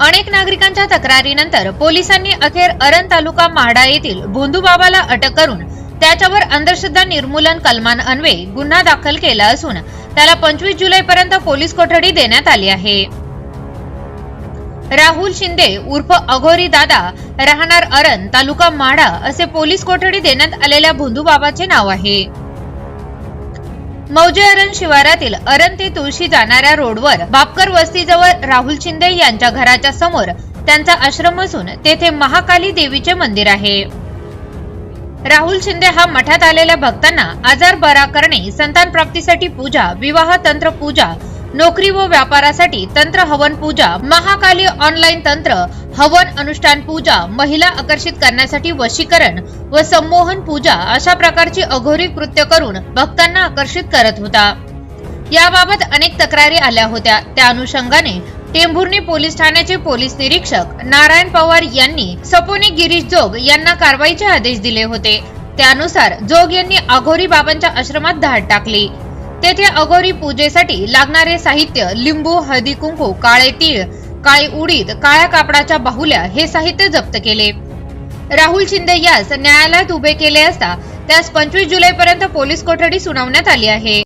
अनेक नागरिकांच्या तक्रारीनंतर पोलिसांनी अखेर अरण तालुका म्हाडा येथील भोंदूबाबाला अटक करून त्याच्यावर अंधश्रद्धा निर्मूलन कलमान अन्वे गुन्हा दाखल केला असून त्याला पंचवीस जुलैपर्यंत पोलीस कोठडी देण्यात आली आहे. राहुल शिंदे उर्फ अघोरी दादा राहणार अरण तालुका म्हाडा असे पोलीस कोठडी देण्यात आलेल्या भोंदूबाबाचे नाव आहे. मौजे अरण शिवारातील अरण ते तुळशी जाणाऱ्या रोडवर बापकर वस्तीजवळ राहुल शिंदे यांच्या घराच्या समोर त्यांचा आश्रम असून तेथे महाकाली देवीचे मंदिर आहे. राहुल शिंदे हा मठात आलेल्या भक्तांना आजार बरा करणे संतान प्राप्तीसाठी पूजा विवाह तंत्र पूजा नोकरी व व्यापारासाठी तंत्र हवन पूजा महाकाली ऑनलाईन तंत्र हवन अनुष्ठान पूजा महिला आकर्षित करण्यासाठी वशीकरण व संमोहन पूजा अशा प्रकारची अघोरी कृत्य करून भक्तांना आकर्षित करत होता. याबाबत अनेक तक्रारी आल्या होत्या. त्या अनुषंगाने टेंभुर्णी पोलीस ठाण्याचे पोलीस निरीक्षक नारायण पवार यांनी सपोनी गिरीश जोग यांना कारवाईचे आदेश दिले होते. त्यानुसार जोग यांनी अघोरी बाबांच्या आश्रमात धाड टाकली. तेथे अघोरी पूजेसाठी लागणारे साहित्य लिंबू हळदी कुंकू काळे तीळ काळी उडीद काळ्या कापडाच्या बाहुल्या हे साहित्य जप्त केले. राहुल शिंदे यास न्यायालयात उभे केले असता त्यास पंचवीस जुलैपर्यंत पोलीस कोठडी सुनावण्यात आली आहे.